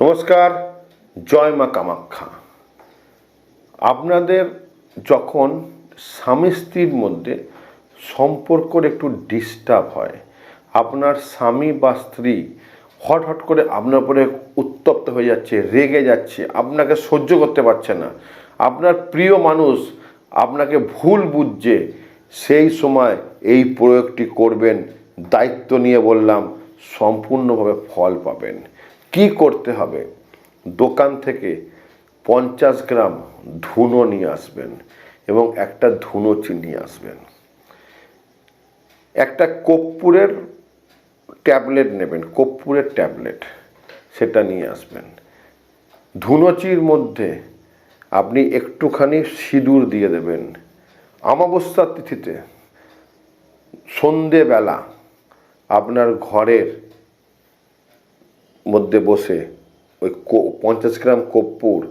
নমস্কার, জয় মা কামাখ্যা। আপনাদের যখন স্বামী স্ত্রীর মধ্যে সম্পর্কর একটু ডিস্টার্ব হয়, আপনার স্বামী বা স্ত্রী হট হট করে আপনার উপরে উত্তপ্ত হয়ে যাচ্ছে, রেগে যাচ্ছে, আপনাকে সহ্য করতে পারছে না, আপনার প্রিয় মানুষ আপনাকে ভুল বুঝছে, সেই সময় এই প্রয়োগটি করবেন, দায়িত্ব নিয়ে বললাম, সম্পূর্ণভাবে ফল পাবেন। কি করতে হবে? দোকান থেকে পঞ্চাশ গ্রাম ধুনো নিয়ে আসবেন এবং একটা ধুনো নিয়ে আসবেন। একটা কর্পূরের ট্যাবলেট নেবেন, কর্পূরের ট্যাবলেট, সেটা নিয়ে আসবেন। ধুনোচির মধ্যে আপনি একটুখানি সিঁদুর দিয়ে দেবেন। অমাবস্যার তিথিতে সন্ধেবেলা আপনার ঘরের মধ্যে বসে ওই পঞ্চাশ গ্রাম কর্পূর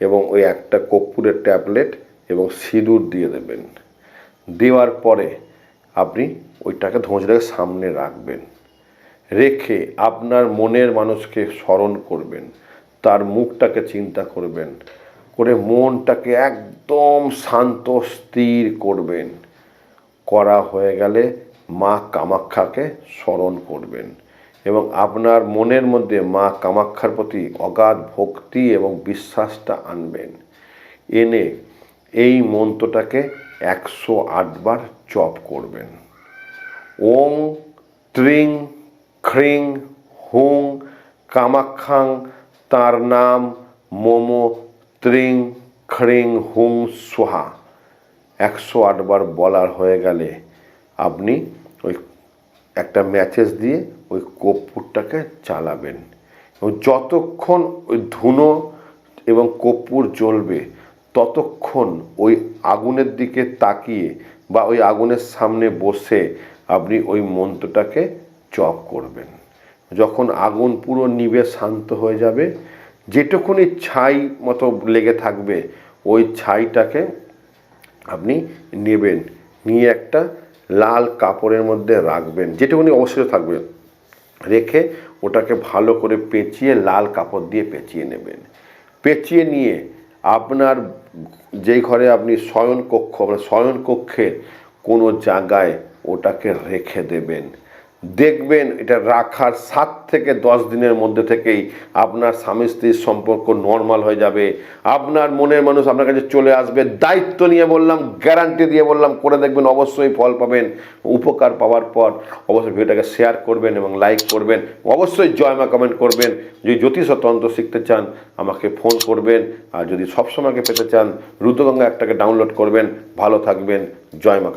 এবং ওই একটা কর্পূরের ট্যাবলেট এবং সিঁদুর দিয়ে দেবেন। দেওয়ার পরে আপনি ওইটাকে ধোঁচটাকে সামনে রাখবেন। রেখে আপনার মনের মানুষকে স্মরণ করবেন। তার মুখটাকে চিন্তা করবেন। করে মনটাকে একদম শান্ত, স্থির করবেন। করা হয়ে গেলে মা কামাখ্যাকে স্মরণ করবেন। এবং আপনার মনের মধ্যে মা কামাখ্যার প্রতি অগাধ ভক্তি এবং বিশ্বাসটা আনবেন। এনে এই মন্ত্রটাকে একশো আটবার জপ করবেন। ওং ত্রিং খ্রিং হুং কামাখ্যাং তার নাম মোমো ত্রিং খ্রিং হুং সোহা। একশো আটবার বলার হয়ে গেলে আপনি ওই একটা ম্যাচেস দিয়ে ওই কর্পূরটাকে চালাবেন। এবং যতক্ষণ ওই ধুনো এবং কর্পূর জ্বলবে, ততক্ষণ ওই আগুনের দিকে তাকিয়ে বা ওই আগুনের সামনে বসে আপনি ওই মন্ত্রটাকে জপ করবেন। যখন আগুন পুরো নিবে শান্ত হয়ে যাবে, যেটুকুনি ছাই মতো লেগে থাকবে, ওই ছাইটাকে আপনি নেবেন। নিয়ে একটা লাল কাপড়ের মধ্যে রাখবেন, যেটুকুনি অবশ্যই থাকবে। রেখে ওটাকে ভালো করে পেঁচিয়ে লাল কাপড় দিয়ে পেঁচিয়ে নেবেন। পেঁচিয়ে নিয়ে আপনার যেই ঘরে আপনি শয়ন কক্ষ শয়নকক্ষের শয়ন কক্ষের কোনো জায়গায় ওটাকে রেখে দেবেন। দেখবেন এটা রাখার সাত থেকে দশ দিনের মধ্যে থেকেই আপনার স্বামী স্ত্রীর সম্পর্ক নর্মাল হয়ে যাবে। আপনার মনের মানুষ আপনার কাছে চলে আসবে। দায়িত্ব নিয়ে বললাম গ্যারান্টি দিয়ে বললাম, করে দেখবেন অবশ্যই ফল পাবেন, উপকার পাওয়ার পর অবশ্যই ভিডিওটাকে শেয়ার করবেন এবং লাইক করবেন। অবশ্যই জয় মা কমেন্ট করবেন। যদি জ্যোতিষ তন্ত্র শিখতে চান, আমাকে ফোন করবেন। আর যদি সবসময়কে পেতে চান, রুদ্রগঙ্গা একটাকে ডাউনলোড করবেন। ভালো থাকবেন। জয় মা